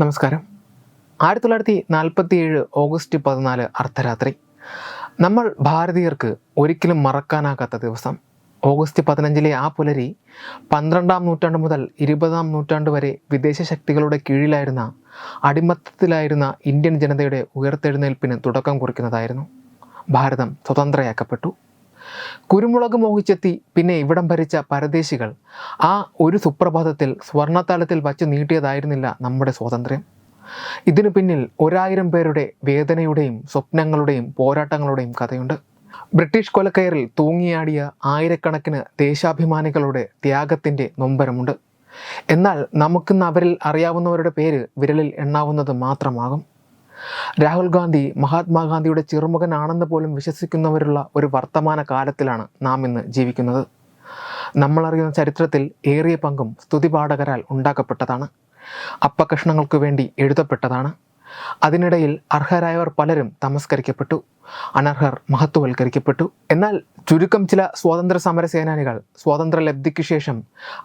നമസ്കാരം. ആയിരത്തി തൊള്ളായിരത്തി നാൽപ്പത്തി ഏഴ് ഓഗസ്റ്റ് പതിനാല് അർദ്ധരാത്രി. നമ്മൾ ഭാരതീയർക്ക് ഒരിക്കലും മറക്കാനാകാത്ത ദിവസം. ഓഗസ്റ്റ് പതിനഞ്ചിലെ ആ പുലരി പന്ത്രണ്ടാം നൂറ്റാണ്ട് മുതൽ ഇരുപതാം നൂറ്റാണ്ട് വരെ വിദേശ ശക്തികളുടെ കീഴിലായിരുന്ന അടിമത്തത്തിലായിരുന്ന ഇന്ത്യൻ ജനതയുടെ ഉയർത്തെഴുന്നേൽപ്പിന് തുടക്കം കുറിക്കുന്നതായിരുന്നു. ഭാരതം സ്വതന്ത്രയാക്കപ്പെട്ടു. കുരുമുളക് മോഹിച്ചെത്തി പിന്നെ ഇവിടം ഭരിച്ച പരദേശികൾ. ആ ഒരു സുപ്രഭാതത്തിൽ സ്വർണത്താലത്തിൽ വച്ചു നീട്ടിയതായിരുന്നില്ല നമ്മുടെ സ്വാതന്ത്ര്യം. ഇതിനു പിന്നിൽ ഒരായിരം പേരുടെ വേദനയുടെയും സ്വപ്നങ്ങളുടെയും പോരാട്ടങ്ങളുടെയും കഥയുണ്ട്. ബ്രിട്ടീഷ് കൊലക്കയറിൽ തൂങ്ങിയാടിയ ആയിരക്കണക്കിന് ദേശാഭിമാനികളുടെ ത്യാഗത്തിന്റെ നൊമ്പരമുണ്ട്. എന്നാൽ നമുക്കിന്ന് അവരിൽ അറിയാവുന്നവരുടെ പേര് വിരലിൽ എണ്ണാവുന്നത് മാത്രമാകും. രാഹുൽ ഗാന്ധി മഹാത്മാഗാന്ധിയുടെ ചെറുമകനാണെന്ന് പോലും വിശ്വസിക്കുന്നവരുള്ള ഒരു വർത്തമാന കാലത്തിലാണ് നാം ഇന്ന് ജീവിക്കുന്നത്. നമ്മളറിയുന്ന ചരിത്രത്തിൽ ഏറിയ പങ്കും സ്തുതിപാഠകരാൽ ഉണ്ടാക്കപ്പെട്ടതാണ്. അപ്പകഷ്ണങ്ങൾക്ക് വേണ്ടി എഴുതപ്പെട്ടതാണ്. അതിനിടയിൽ അർഹരായവർ പലരും തമസ്കരിക്കപ്പെട്ടു അനർഹർ മഹത്വവൽക്കരിക്കപ്പെട്ടു. എന്നാൽ ചുരുക്കം ചില സ്വാതന്ത്ര്യ സമര സേനാനികൾ സ്വാതന്ത്ര്യ ലബ്ധിക്ക് ശേഷം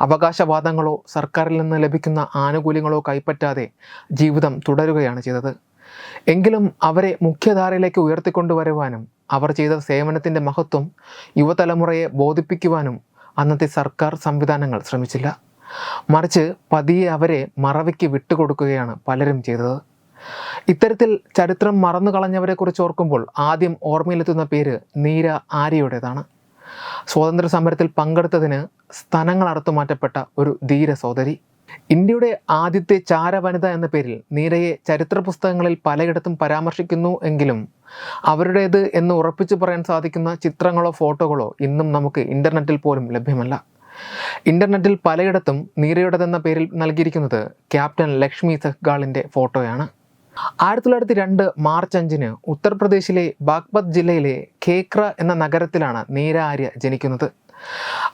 അവകാശവാദങ്ങളോ സർക്കാരിൽ നിന്ന് ലഭിക്കുന്ന ആനുകൂല്യങ്ങളോ കൈപ്പറ്റാതെ ജീവിതം തുടരുകയാണ് ചെയ്തത്. എങ്കിലും അവരെ മുഖ്യധാരയിലേക്ക് ഉയർത്തിക്കൊണ്ടുവരുവാനും അവർ ചെയ്ത സേവനത്തിന്റെ മഹത്വം യുവതലമുറയെ ബോധിപ്പിക്കുവാനും അന്നത്തെ സർക്കാർ സംവിധാനങ്ങൾ ശ്രമിച്ചില്ല. മറിച്ച് പതിയെ അവരെ മറവിക്ക് വിട്ടുകൊടുക്കുകയാണ് പലരും ചെയ്തത്. ഇത്തരത്തിൽ ചരിത്രം മറന്നു കളഞ്ഞവരെക്കുറിച്ച് ഓർക്കുമ്പോൾ ആദ്യം ഓർമ്മയിലെത്തുന്ന പേര് നീര ആര്യയുടേതാണ്. സ്വാതന്ത്ര്യ സമരത്തിൽ പങ്കെടുത്തതിന് സ്ഥലങ്ങൾ അറുത്തുമാറ്റപ്പെട്ട ഒരു ധീര സോദരി ഇന്ത്യയുടെ ആദ്യത്തെ ചാരവനിത എന്ന പേരിൽ നീരയെ ചരിത്ര പുസ്തകങ്ങളിൽ പലയിടത്തും പരാമർശിക്കുന്നു എങ്കിലും അവരുടേത് എന്ന് ഉറപ്പിച്ചു പറയാൻ സാധിക്കുന്ന ചിത്രങ്ങളോ ഫോട്ടോകളോ ഇന്നും നമുക്ക് ഇന്റർനെറ്റിൽ പോലും ലഭ്യമല്ല. ഇന്റർനെറ്റിൽ പലയിടത്തും നീരയുടേതെന്ന പേരിൽ നൽകിയിരിക്കുന്നത് ക്യാപ്റ്റൻ ലക്ഷ്മി സെഹ്ഗാളിന്റെ ഫോട്ടോയാണ്. ആയിരത്തി തൊള്ളായിരത്തി രണ്ട് മാർച്ച് അഞ്ചിന് ഉത്തർപ്രദേശിലെ ബാഗ്പത് ജില്ലയിലെ ഖേക്ര എന്ന നഗരത്തിലാണ് നീര ആര്യ ജനിക്കുന്നത്.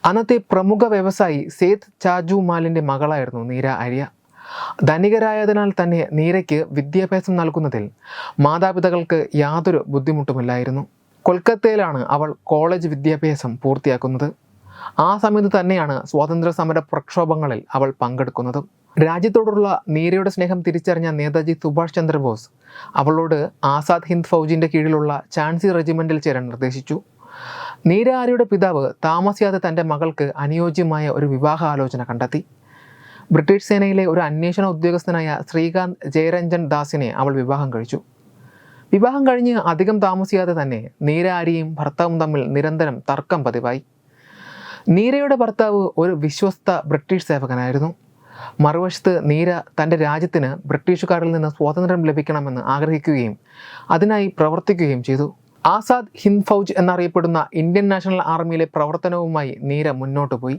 അന്നത്തെ പ്രമുഖ വ്യവസായി സേത് ചാജു മാലിന്റെ മകളായിരുന്നു നീര ആര്യ ധനികരായതിനാൽ തന്നെ നീരയ്ക്ക് വിദ്യാഭ്യാസം നൽകുന്നതിൽ മാതാപിതാക്കൾക്ക് യാതൊരു ബുദ്ധിമുട്ടുമില്ലായിരുന്നു. കൊൽക്കത്തയിലാണ് അവൾ കോളേജ് വിദ്യാഭ്യാസം പൂർത്തിയാക്കുന്നത്. ആ സമയത്ത് തന്നെയാണ് സ്വാതന്ത്ര്യ സമര പ്രക്ഷോഭങ്ങളിൽ അവൾ പങ്കെടുക്കുന്നതും. രാജ്യത്തോടുള്ള നീരയുടെ സ്നേഹം തിരിച്ചറിഞ്ഞ നേതാജി സുഭാഷ് ചന്ദ്രബോസ് അവളോട് ആസാദ് ഹിന്ദ് ഫൗജിന്റെ കീഴിലുള്ള ചാൻസി റെജിമെന്റിൽ ചേരാൻ നിർദ്ദേശിച്ചു. നീര ആര്യയുടെ പിതാവ് താമസിയാതെ തന്റെ മകൾക്ക് അനുയോജ്യമായ ഒരു വിവാഹ ആലോചന കണ്ടെത്തി. ബ്രിട്ടീഷ് സേനയിലെ ഒരു അന്വേഷണ ഉദ്യോഗസ്ഥനായ ശ്രീകാന്ത് ജയരഞ്ജൻ ദാസിനെ അവൾ വിവാഹം കഴിച്ചു. വിവാഹം കഴിഞ്ഞ് അധികം താമസിയാതെ തന്നെ നീരാരിയും ഭർത്താവും തമ്മിൽ നിരന്തരം തർക്കം പതിവായി. നീരയുടെ ഭർത്താവ് ഒരു വിശ്വസ്ത ബ്രിട്ടീഷ് സേവകനായിരുന്നു. മറുവശത്ത് നീര തന്റെ രാജ്യത്തിന് ബ്രിട്ടീഷുകാരിൽ നിന്ന് സ്വാതന്ത്ര്യം ലഭിക്കണമെന്ന് ആഗ്രഹിക്കുകയും അതിനായി പ്രവർത്തിക്കുകയും ചെയ്തു. ആസാദ് ഹിന്ദ് ഫൗജ് എന്നറിയപ്പെടുന്ന ഇന്ത്യൻ നാഷണൽ ആർമിയിലെ പ്രവർത്തനവുമായി നീര മുന്നോട്ട് പോയി.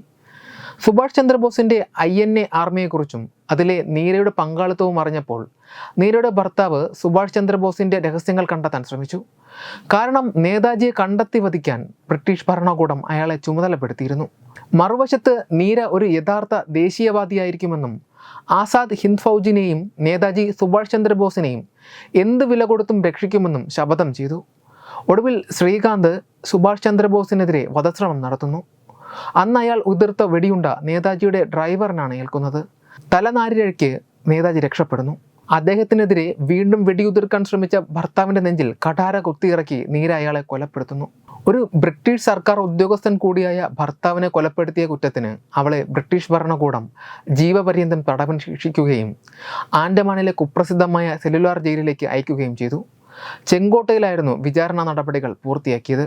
സുഭാഷ് ചന്ദ്രബോസിന്റെ ഐ എൻ എ ആർമിയെക്കുറിച്ചും അതിലെ നീരയുടെ പങ്കാളിത്തവും അറിഞ്ഞപ്പോൾ നീരയുടെ ഭർത്താവ് സുഭാഷ് ചന്ദ്രബോസിന്റെ രഹസ്യങ്ങൾ കണ്ടെത്താൻ ശ്രമിച്ചു. കാരണം നേതാജിയെ കണ്ടെത്തി വധിക്കാൻ ബ്രിട്ടീഷ് ഭരണകൂടം അയാളെ ചുമതലപ്പെടുത്തിയിരുന്നു. മറുവശത്ത് നീര ഒരു യഥാർത്ഥ ദേശീയവാദിയായിരിക്കുമെന്നും ആസാദ് ഹിന്ദ് ഫൗജിനെയും നേതാജി സുഭാഷ് ചന്ദ്രബോസിനെയും എന്ത് വില കൊടുത്തും രക്ഷിക്കുമെന്നും ശപഥം ചെയ്തു. ഒടുവിൽ ശ്രീകാന്ത് സുഭാഷ് ചന്ദ്രബോസിനെതിരെ വധശ്രമം നടത്തുന്നു. അന്ന് അയാൾ ഉതിർത്ത വെടിയുണ്ട നേതാജിയുടെ ഡ്രൈവറിനാണ് ഏൽക്കുന്നത്. തലനാരിഴയ്ക്ക് നേതാജി രക്ഷപ്പെടുന്നു. അദ്ദേഹത്തിനെതിരെ വീണ്ടും വെടിയുതിർക്കാൻ ശ്രമിച്ച ഭർത്താവിന്റെ നെഞ്ചിൽ കഠാര കുത്തിയിറക്കി നീര അയാളെ കൊലപ്പെടുത്തുന്നു. ഒരു ബ്രിട്ടീഷ് സർക്കാർ ഉദ്യോഗസ്ഥൻ കൂടിയായ ഭർത്താവിനെ കൊലപ്പെടുത്തിയ കുറ്റത്തിന് അവളെ ബ്രിട്ടീഷ് ഭരണകൂടം ജീവപര്യന്തം തടവൻ ശിക്ഷിക്കുകയും ആൻഡമാനിലെ കുപ്രസിദ്ധമായ സെല്ലുലാർ ജയിലിലേക്ക് അയക്കുകയും ചെയ്തു. ചെങ്കോട്ടയിലായിരുന്നു വിചാരണ നടപടികൾ പൂർത്തിയാക്കിയത്.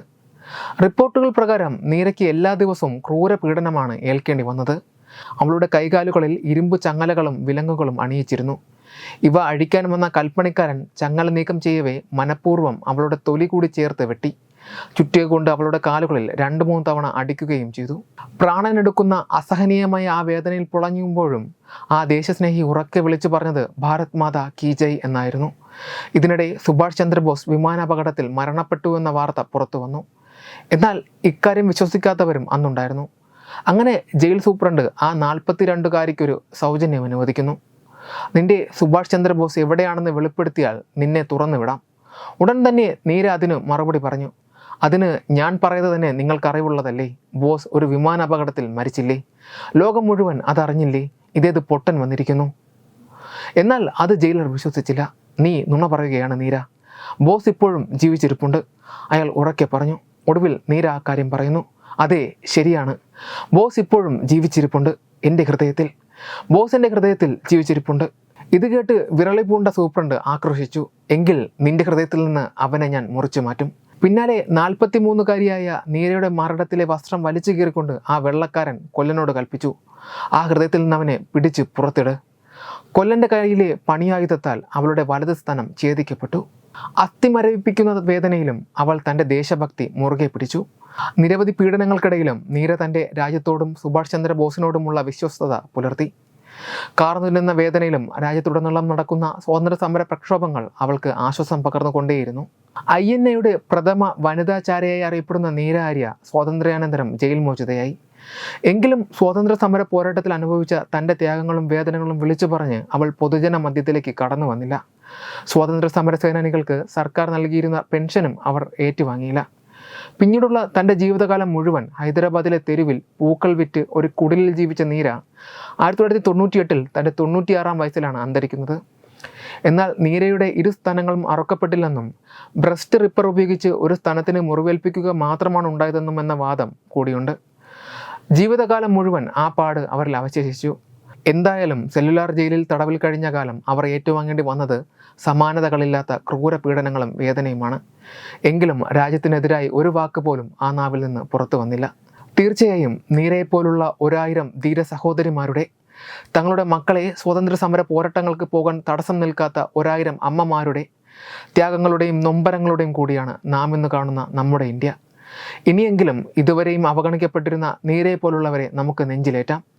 റിപ്പോർട്ടുകൾ പ്രകാരം നീരയ്ക്ക് എല്ലാ ദിവസവും ക്രൂര പീഡനമാണ് ഏൽക്കേണ്ടി വന്നത്. അവളുടെ കൈകാലുകളിൽ ഇരുമ്പ് ചങ്ങലകളും വിലങ്ങുകളും അണിയിച്ചിരുന്നു. ഇവ അഴിക്കാൻ വന്ന കൽപ്പണിക്കാരൻ ചങ്ങല നീക്കം ചെയ്യവേ മനഃപൂർവം അവളുടെ തൊലി കൂടി ചേർത്ത് വെട്ടി. ചുറ്റിക കൊണ്ട് അവളുടെ കാലുകളിൽ രണ്ടു മൂന്ന് തവണ അടിക്കുകയും ചെയ്തു. പ്രാണനെടുക്കുന്ന അസഹനീയമായ ആ വേദനയിൽ പുളഞ്ഞുമ്പോഴും ആ ദേശസ്നേഹി ഉറക്കെ വിളിച്ചു പറഞ്ഞത് ഭാരത് മാതാ കീജയ് എന്നായിരുന്നു. ഇതിനിടെ സുഭാഷ് ചന്ദ്രബോസ് വിമാനാപകടത്തിൽ മരണപ്പെട്ടു എന്ന വാർത്ത പുറത്തു വന്നു എന്നാൽ ഇക്കാര്യം വിശ്വസിക്കാത്തവരും അന്നുണ്ടായിരുന്നു. അങ്ങനെ ജയിൽ സൂപ്രണ്ട് ആ നാൽപ്പത്തിരണ്ടുകാരിക്കൊരു സൗജന്യം അനുവദിക്കുന്നു. നിന്റെ സുഭാഷ് ചന്ദ്രബോസ് എവിടെയാണെന്ന് വെളിപ്പെടുത്തിയാൽ നിന്നെ തുറന്നു വിടാം ഉടൻ തന്നെ നീര അതിന് മറുപടി പറഞ്ഞു. അതിന് ഞാൻ പറയുന്നത് തന്നെ നിങ്ങൾക്കറിവുള്ളതല്ലേ? ബോസ് ഒരു വിമാനാപകടത്തിൽ മരിച്ചില്ലേ? ലോകം മുഴുവൻ അതറിഞ്ഞില്ലേ? ഇതേത് പൊട്ടൻ വന്നിരിക്കുന്നു. എന്നാൽ അത് ജയിലർ വിശ്വസിച്ചില്ല. നീ നുണ പറയുകയാണ് നീര. ബോസ് ഇപ്പോഴും ജീവിച്ചിരിപ്പുണ്ട്. അയാൾ ഉറക്കെ പറഞ്ഞു. ഒടുവിൽ നീര ആ കാര്യം പറയുന്നു. അതെ ശരിയാണ്. ബോസ് ഇപ്പോഴും ജീവിച്ചിരിപ്പുണ്ട് എന്റെ ഹൃദയത്തിൽ. ബോസിന്റെ ഹൃദയത്തിൽ ജീവിച്ചിരിപ്പുണ്ട്. ഇത് കേട്ട് വിരളി പൂണ്ട സൂപ്രണ്ട് ആക്രോശിച്ചു. എങ്കിൽ നിന്റെ ഹൃദയത്തിൽ നിന്ന് അവനെ ഞാൻ മുറിച്ചു മാറ്റും. പിന്നാലെ നാൽപ്പത്തിമൂന്നുകാരിയായ നീരയുടെ മരണത്തിലെ വസ്ത്രം വലിച്ചു കീറിക്കൊണ്ട് ആ വെള്ളക്കാരൻ കൊല്ലനോട് കൽപ്പിച്ചു. ആ ഹൃദയത്തിൽ നിന്ന് അവനെ പിടിച്ച് പുറത്തിട്. കൊല്ലന്റെ കയ്യിലെ പണിയായുധത്താൽ അവളുടെ വലത് സ്ഥാനം ഛേദിക്കപ്പെട്ടു. അസ്ഥിമരവിപ്പിക്കുന്ന വേദനയിലും അവൾ തന്റെ ദേശഭക്തി മുറുകെ പിടിച്ചു. നിരവധി പീഡനങ്ങൾക്കിടയിലും നീര തന്റെ രാജ്യത്തോടും സുഭാഷ് ചന്ദ്രബോസിനോടുമുള്ള വിശ്വസ്തത പുലർത്തി. കാർന്നുനിന്ന വേദനയിലും രാജ്യത്തുടനീളം നടക്കുന്ന സ്വാതന്ത്ര്യ സമര പ്രക്ഷോഭങ്ങൾ അവൾക്ക് ആശ്വാസം പകർന്നുകൊണ്ടേയിരുന്നു. ഐ എൻ എയുടെ പ്രഥമ വനിതാചാരയായി അറിയപ്പെടുന്ന നീര ആര്യ സ്വാതന്ത്ര്യാനന്തരം ജയിൽ മോചിതയായി. എങ്കിലും സ്വാതന്ത്ര്യ സമര പോരാട്ടത്തിൽ അനുഭവിച്ച തന്റെ ത്യാഗങ്ങളും വേദനകളും വിളിച്ചു പറഞ്ഞ് അവൾ പൊതുജന മധ്യത്തിലേക്ക് കടന്നു വന്നില്ല. സ്വാതന്ത്ര്യ സമര സേനാനികൾക്ക് സർക്കാർ നൽകിയിരുന്ന പെൻഷനും അവർ ഏറ്റുവാങ്ങിയില്ല. പിന്നീടുള്ള തന്റെ ജീവിതകാലം മുഴുവൻ ഹൈദരാബാദിലെ തെരുവിൽ പൂക്കൾ വിറ്റ് ഒരു കുടിലിൽ ജീവിച്ച നീര ആയിരത്തി തൊള്ളായിരത്തി തൊണ്ണൂറ്റിയെട്ടിൽ തന്റെ തൊണ്ണൂറ്റിയാറാം വയസ്സിലാണ് അന്തരിക്കുന്നത്. എന്നാൽ നീരയുടെ ഇരു സ്ഥാനങ്ങളും അറക്കപ്പെട്ടില്ലെന്നും ബ്രസ്റ്റ് റിപ്പർ ഉപയോഗിച്ച് ഒരു സ്ഥാനത്തിന് മുറിവേൽപ്പിക്കുക മാത്രമാണ് ഉണ്ടായതെന്നും എന്ന വാദം കൂടിയുണ്ട്. ജീവിതകാലം മുഴുവൻ ആ പാട് അവരിൽ അവശേഷിച്ചു. എന്തായാലും സെല്ലുലാർ ജയിലിൽ തടവിൽ കഴിഞ്ഞ കാലം അവർ ഏറ്റുവാങ്ങേണ്ടി വന്നത് സമാനതകളില്ലാത്ത ക്രൂര പീഡനങ്ങളും വേദനയുമാണ്. എങ്കിലും രാജ്യത്തിനെതിരായി ഒരു വാക്ക് പോലും ആ നാവിൽ നിന്ന് പുറത്തു വന്നില്ല. തീർച്ചയായും നീരയെപ്പോലുള്ള ഒരായിരം ധീര സഹോദരിമാരുടെ തങ്ങളുടെ മക്കളെ സ്വാതന്ത്ര്യ സമര പോരാട്ടങ്ങൾക്ക് പോകാൻ തടസ്സം നിൽക്കാത്ത ഒരായിരം അമ്മമാരുടെ ത്യാഗങ്ങളുടെയും നൊമ്പരങ്ങളുടെയും കൂടിയാണ് നാം ഇന്ന് കാണുന്ന നമ്മുടെ ഇന്ത്യ. ഇനിയെങ്കിലും ഇതുവരെയും അവഗണിക്കപ്പെട്ടിരുന്ന നീരയെപ്പോലുള്ളവരെ നമുക്ക് നെഞ്ചിലേറ്റാം.